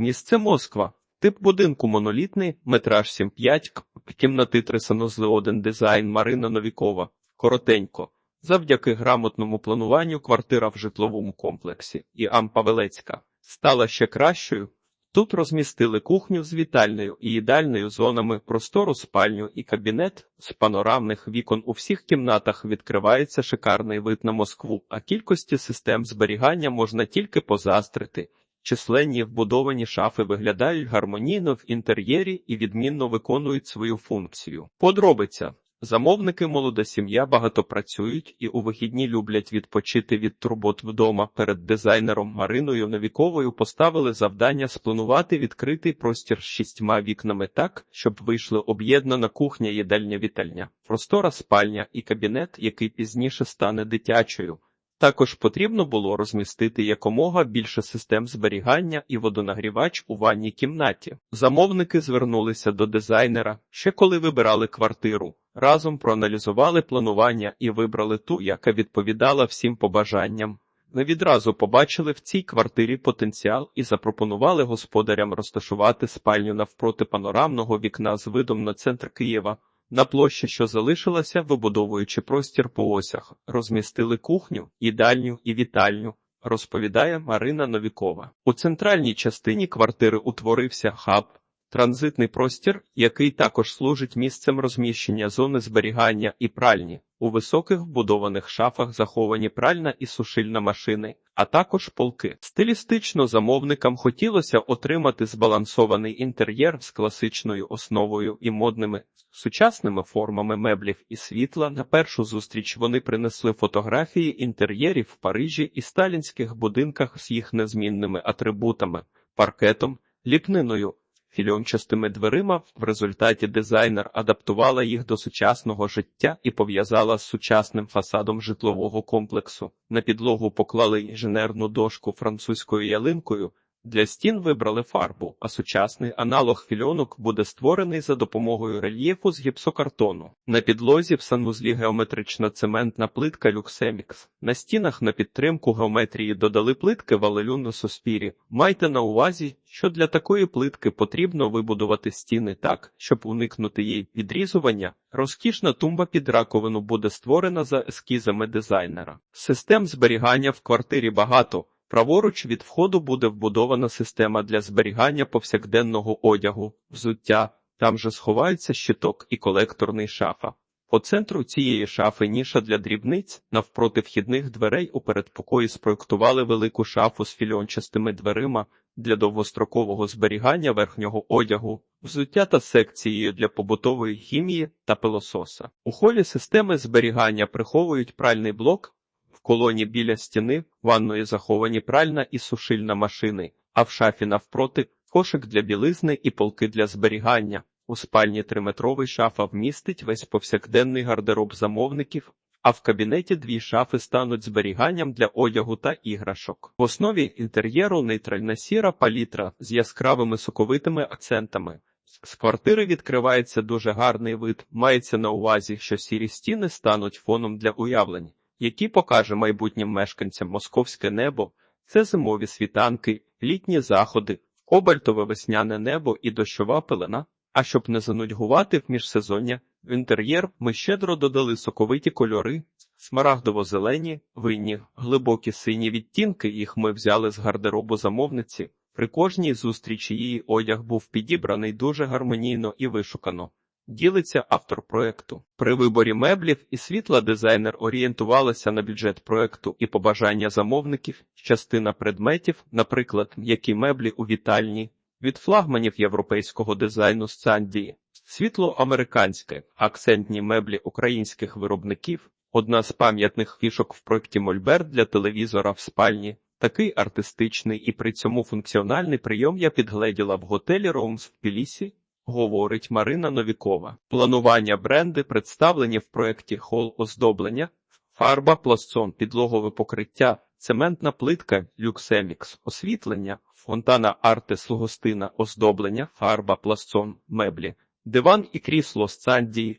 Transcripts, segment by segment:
Місце Москва. Тип будинку монолітний, метраж 7,5, к- кімнати три санузли 1 дизайн Марина Новікова. Коротенько. Завдяки грамотному плануванню квартира в житловому комплексі і Ам Павелецька стала ще кращою. Тут розмістили кухню з вітальною і їдальною зонами, простору спальню і кабінет. З панорамних вікон у всіх кімнатах відкривається шикарний вид на Москву, а кількості систем зберігання можна тільки позастрити. Численні вбудовані шафи виглядають гармонійно в інтер'єрі і відмінно виконують свою функцію. Подробиця. Замовники молода сім'я багато працюють і у вихідні люблять відпочити від турбот вдома. Перед дизайнером Мариною Новіковою поставили завдання спланувати відкритий простір з шістьма вікнами так, щоб вийшли об'єднана кухня, їдальня, вітальня, простора спальня і кабінет, який пізніше стане дитячою. Також потрібно було розмістити якомога більше систем зберігання і водонагрівач у ванній кімнаті. Замовники звернулися до дизайнера ще коли вибирали квартиру. Разом проаналізували планування і вибрали ту, яка відповідала всім побажанням. Ми відразу побачили в цій квартирі потенціал і запропонували господарям розташувати спальню навпроти панорамного вікна з видом на центр Києва. На площі, що залишилася, вибудовуючи простір по осях, розмістили кухню, їдальню і вітальню, розповідає Марина Новікова. У центральній частині квартири утворився хаб, транзитний простір, який також служить місцем розміщення зони зберігання і пральні. У високих вбудованих шафах заховані пральна і сушильна машини, а також полки. Стилістично замовникам хотілося отримати збалансований інтер'єр з класичною основою і модними сучасними формами меблів і світла. На першу зустріч вони принесли фотографії інтер'єрів в Парижі і сталінських будинках з їх незмінними атрибутами, паркетом, ліпниною. Фільончастими дверима в результаті дизайнер адаптувала їх до сучасного життя і пов'язала з сучасним фасадом житлового комплексу. На підлогу поклали інженерну дошку французькою ялинкою. Для стін вибрали фарбу, а сучасний аналог фільонок буде створений за допомогою рельєфу з гіпсокартону. На підлозі в санвузлі геометрична цементна плитка Люксемікс. На стінах на підтримку геометрії додали плитки валелюну Соспірі. Майте на увазі, що для такої плитки потрібно вибудувати стіни так, щоб уникнути її відрізування. Розкішна тумба під раковину буде створена за ескізами дизайнера. Систем зберігання в квартирі багато. Праворуч від входу буде вбудована система для зберігання повсякденного одягу, взуття, там же сховаються щиток і колекторний шафа. По центру цієї шафи ніша для дрібниць, навпроти вхідних дверей у передпокої спроектували велику шафу з фільончастими дверима для довгострокового зберігання верхнього одягу, взуття та секцією для побутової хімії та пилососа. У холі системи зберігання приховують пральний блок, в колоні біля стіни ванної заховані пральна і сушильна машини, а в шафі навпроти кошик для білизни і полки для зберігання. У спальні триметровий шафа вмістить весь повсякденний гардероб замовників, а в кабінеті дві шафи стануть зберіганням для одягу та іграшок. В основі інтер'єру нейтральна сіра палітра з яскравими соковитими акцентами. З квартири відкривається дуже гарний вид. Мається на увазі, що сірі стіни стануть фоном для уявлень які покаже майбутнім мешканцям московське небо, це зимові світанки, літні заходи, кобальтове весняне небо і дощова пелена. А щоб не занудьгувати в міжсезоння, в інтер'єр ми щедро додали соковиті кольори, смарагдово-зелені, винні, глибокі сині відтінки, їх ми взяли з гардеробу замовниці. При кожній зустрічі її одяг був підібраний дуже гармонійно і вишукано. Ділиться автор проекту. При виборі меблів і світла дизайнер орієнтувалася на бюджет проекту і побажання замовників, частина предметів, наприклад, які меблі у вітальні, від флагманів європейського дизайну з Сандії, світло-американське, акцентні меблі українських виробників, одна з пам'ятних фішок в проєкті Мольберт для телевізора в спальні. Такий артистичний і при цьому функціональний прийом я підгледіла в готелі Роумс в Пілісі, говорить Марина Новікова. Планування бренди представлені в проєкті хол оздоблення, фарба, пластон, підлогове покриття, цементна плитка, люксемікс, освітлення, фонтана артес гостина, оздоблення, фарба, пластон, меблі, диван і крісло з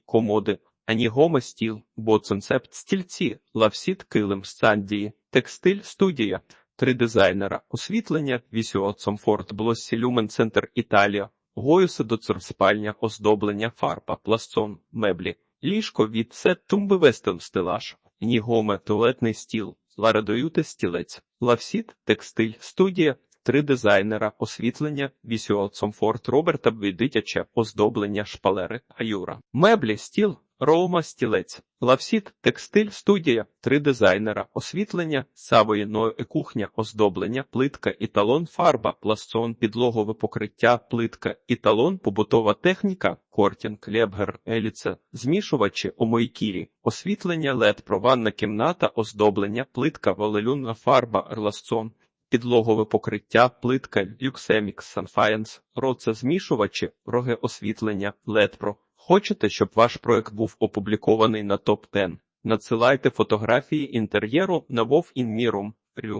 комоди, анігома стіл, боцонцепт, стільці, лавсіт, килим з сандії, текстиль, студія. три дизайнера, освітлення, Visual Comfort, Blossy Lumen Center Італія, Гоюси до спальня, оздоблення, фарба, пластон, меблі, ліжко від Сет Тумби Вестон стелаж, Нігоме, туалетний стіл, Ларадоюте стілець, Лавсіт, текстиль, студія, три дизайнера, освітлення, вісюал Comfort, Роберта дитяче, оздоблення, шпалери, Аюра, меблі, стіл, Роума, стілець, Лавсіт, текстиль, студія, три дизайнера, освітлення, Савої Ноe кухня, оздоблення, плитка, італон, фарба, пластон, підлогове покриття, плитка, італон, побутова техніка, кортінг, лебгер, еліце, змішувачі, омойкірі, освітлення, лед, прованна кімната, оздоблення, плитка, волелюнна фарба, ерласцон, підлогове покриття, плитка, люксемікс, санфаєнс, роце змішувачі, роги освітлення, ледпро. Хочете, щоб ваш проект був опублікований на топ 10 Надсилайте фотографії інтер'єру на. Рю.